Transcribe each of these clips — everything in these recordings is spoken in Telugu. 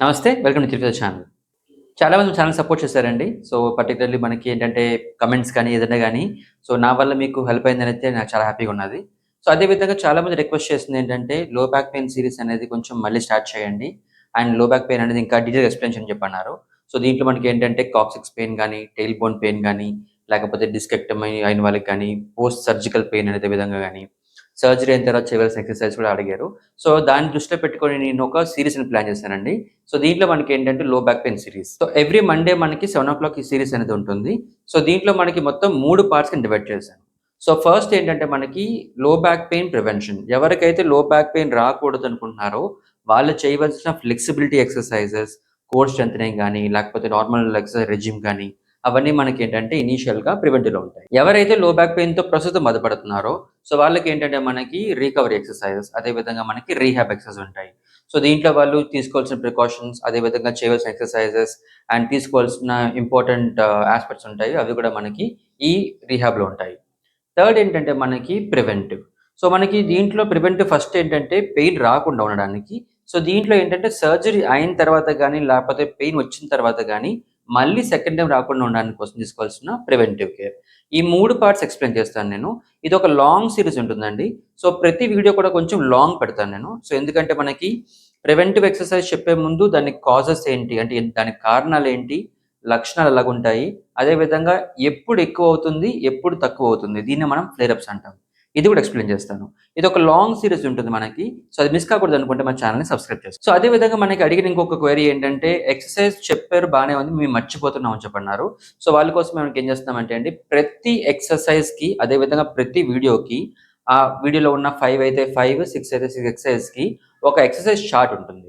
నమస్తే వెల్కమ్ టు తిరుపతి ఛానల్. చాలా మంది ఛానల్ సపోర్ట్ చేశారండి. సో పర్టికులర్లీ మనకి ఏంటంటే కమెంట్స్ కానీ ఏదైనా కానీ సో నా వల్ల మీకు హెల్ప్ అయిందని అయితే నాకు చాలా హ్యాపీగా ఉన్నది. సో అదే విధంగా చాలా మంది రిక్వెస్ట్ చేస్తుంది ఏంటంటే లో బ్యాక్ పెయిన్ సిరీస్ అనేది కొంచెం మళ్ళీ స్టార్ట్ చేయండి. అండ్లో బ్యాక్ పెయిన్ అనేది ఇంకా డీటెయిల్ ఎక్స్ప్లెయిన్ చేయని చెప్పన్నారు. సో దీంట్లో మనకి ఏంటంటే కాక్సిక్స్ పెయిన్ కానీ టెయిల్ బోన్ పెయిన్ కానీ లేకపోతే డిస్కెక్టమ్ అయిన వాళ్ళకి కానీ పోస్ట్ సర్జికల్ పెయిన్ అనే విధంగా కానీ సర్జరీ అయిన తర్వాత చేయవలసిన ఎక్సర్సైజ్ కూడా అడిగారు. సో దాన్ని దృష్టిలో పెట్టుకొని నేను ఒక సిరీస్ని ప్లాన్ చేశానండి. సో దీంట్లో మనకి ఏంటంటే low back pain series so every Monday మనకి సెవెన్ ఓ క్లాక్ ఈ సిరీస్ అనేది ఉంటుంది. సో దీంట్లో మనకి మొత్తం మూడు పార్ట్స్ని డివైడ్ చేశాను. సో ఫస్ట్ ఏంటంటే మనకి లో బ్యాక్ పెయిన్ ప్రివెన్షన్ ఎవరికైతే లో బ్యాక్ పెయిన్ రాకూడదు అనుకుంటున్నారో వాళ్ళు చేయవలసిన ఫ్లెక్సిబిలిటీ ఎక్సర్సైజెస్ కోర్ స్ట్రెంథనింగ్ కానీ లేకపోతే నార్మల్ ఎక్సర్సైజ్ రెజిమ్ కానీ అవన్నీ మనకి ఏంటంటే ఇనీషియల్గా గా ఉంటాయి. ఎవరైతే లో బ్యాక్ పెయిన్తో ప్రస్తుతం బాధపడుతున్నారో సో వాళ్ళకి ఏంటంటే మనకి రికవరీ ఎక్సర్సైజెస్ అదే విధంగా మనకి రీహాబ్ ఎక్సర్సైజ్ ఉంటాయి. సో దీంట్లో వాళ్ళు తీసుకోవాల్సిన ప్రికాషన్స్ అదే విధంగా చేయవలసిన ఎక్సర్సైజెస్ అండ్ తీసుకోవాల్సిన ఇంపార్టెంట్ ఆస్పెక్ట్స్ uh, ఉంటాయి. అవి కూడా మనకి ఈ రీహాబ్లో ఉంటాయి. థర్డ్ ఏంటంటే మనకి ప్రివెంటివ్ సో మనకి దీంట్లో ప్రివెంటివ్ ఫస్ట్ ఏంటంటే పెయిన్ రాకుండా ఉండడానికి. సో దీంట్లో ఏంటంటే సర్జరీ అయిన తర్వాత కానీ లేకపోతే పెయిన్ వచ్చిన తర్వాత కానీ మళ్ళీ సెకండ్ టైం రాకుండా ఉండడానికి కోసం తీసుకోవాల్సిన ప్రివెంటివ్ కేర్ ఈ మూడు పార్ట్స్ ఎక్స్ప్లెయిన్ చేస్తాను నేను. ఇది ఒక లాంగ్ సిరీస్ ఉంటుందండి. సో ప్రతి వీడియో కూడా కొంచెం లాంగ్ పెడతాను నేను. సో ఎందుకంటే మనకి ప్రివెంటివ్ ఎక్సర్సైజ్ చెప్పే ముందు దాని కాజెస్ ఏంటి? అంటే దానికి కారణాలు ఏంటి? లక్షణాలు ఎలాగుంటాయి? అదేవిధంగా ఎప్పుడు ఎక్కువ అవుతుంది ఎప్పుడు తక్కువ అవుతుంది? దీన్ని మనం ఫ్లేరప్స్ అంటాం. ఇది కూడా ఎక్స్ప్లెయిన్ చేస్తాను. ఇది ఒక లాంగ్ సిరీస్ ఉంటుంది మనకి. సో అది మిస్ కాకూడదు అనుకుంటే మన ఛానల్ని సబ్స్క్రైబ్ చేస్తాం సో అదే విధంగా మనకి అడిగిన ఇంకొక క్వైరీ ఏంటంటే ఎక్సర్సైజ్ చెప్పారు బాగానే ఉంది మేము మర్చిపోతున్నాం అని చెప్పన్నారు. సో వాళ్ళ కోసం మేము ఏం చేస్తున్నామంటే అండి ప్రతి ఎక్సర్సైజ్కి అదే విధంగా ప్రతి వీడియోకి ఆ వీడియోలో ఉన్న ఫైవ్ అయితే ఫైవ్ సిక్స్ అయితే సిక్స్ ఎక్సర్సైజ్కి ఒక ఎక్సర్సైజ్ షార్ట్ ఉంటుంది.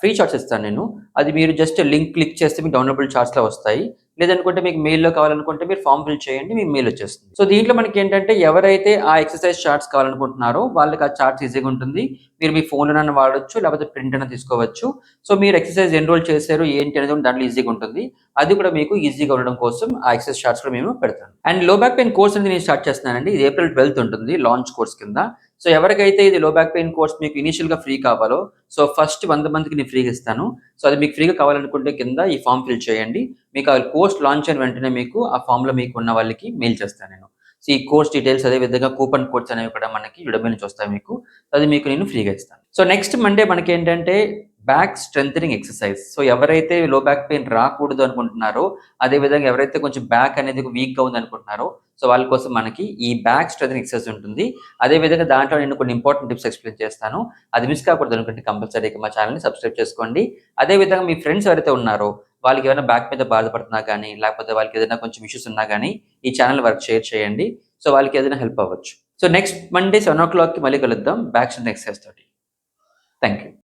ఫ్రీ చార్ట్స్ ఇస్తాను నేను. అది మీరు జస్ట్ లింక్ క్లిక్ చేస్తే మీకు డౌన్లోడబుల్ చార్ట్స్లో వస్తాయి. లేదనుకుంటే మీకు మెయిల్లో కావాలనుకుంటే మీరు ఫామ్ ఫిల్ చేయండి మీ మెయిల్ వచ్చేస్తుంది. సో దీంట్లో మనకి ఏంటంటే ఎవరైతే ఆ ఎక్సర్సైజ్ చార్ట్స్ కావాలనుకుంటున్నారో వాళ్ళకి ఆ చార్ట్స్ ఈజీగా ఉంటుంది. మీరు మీ ఫోన్లోనైనా వాడచ్చు లేకపోతే ప్రింట్ అయినా తీసుకోవచ్చు. సో మీరు ఎక్సర్సైజ్ ఎన్రోల్ చేశారు ఏంటి అనేది దాంట్లో ఈజీగా ఉంటుంది. అది కూడా మీకు ఈజీగా ఉండడం కోసం ఆ ఎక్సర్సైజ్ చార్ట్స్ కూడా మేము పెడతాను. అండ్లో బ్యాక్ పెయిన్ కోర్స్ అనేది నేను స్టార్ట్ చేస్తున్నానండి. ఇది ఏప్రిల్ ట్వెల్త్ ఉంటుంది లాంచ్ కోర్స్ కింద. సో ఎవరికైతే ఇది లో బ్యాక్ పెయిన్ కోర్స్ మీకు ఇనిషియల్గా ఫ్రీ కావాలో సో ఫస్ట్ వంద మందికి నేను ఫ్రీగా ఇస్తాను. సో అది మీకు ఫ్రీగా కావాలనుకుంటే కింద ఈ ఫామ్ ఫిల్ చేయండి. మీకు ఆ కోర్స్ లాంచ్ అయిన వెంటనే మీకు ఆ ఫామ్లో మీకు ఉన్న వాళ్ళకి మెయిల్ చేస్తాను నేను. సో ఈ కోర్స్ డీటెయిల్స్ అదే విధంగా కూపన్ కోడ్స్ అనేవి కూడా మనకి యుడమే నుంచి వస్తాయి మీకు అది మీకు నేను ఫ్రీగా ఇస్తాను. సో నెక్స్ట్ మండే మనకి ఏంటంటే బ్యాక్ స్ట్రెంథనింగ్ ఎక్సర్సైజ్ సో ఎవరైతే లో బ్యాక్ పెయిన్ రాకూడదు అనుకుంటున్నారో అదే విధంగా ఎవరైతే కొంచెం బ్యాక్ అనేది వీక్గా ఉంది అనుకుంటున్నారో సో వాళ్ళ కోసం మనకి ఈ బ్యాక్ స్ట్రెంథనింగ్ ఎక్సర్సైజ్ ఉంటుంది. అదే విధంగా దాంట్లో నేను కొన్ని ఇంపార్టెంట్ టిప్స్ ఎక్స్ప్లెయిన్ చేస్తాను. అది మిస్ కాకూడదు అనుకుంటే కంపల్సరీగా మా ఛానల్ని సబ్స్క్రైబ్ చేసుకోండి. అదే విధంగా మీ ఫ్రెండ్స్ ఎవరైతే ఉన్నారో వాళ్ళకి ఏమైనా బ్యాక్ మీద బాధపడుతున్నా కానీ లేకపోతే వాళ్ళకి ఏదైనా కొంచెం ఇష్యూస్ ఉన్నా కానీ ఈ ఛానల్ వర్క్ షేర్ చేయండి. సో వాళ్ళకి ఏదైనా హెల్ప్ అవ్వచ్చు. సో నెక్స్ట్ మండే సెవెన్ ఓ క్లాక్కి మళ్ళీ కలుద్దాం. బ్యాక్ స్ట్రెంత్ ఎక్సర్సైజ్ తోటి. Thank you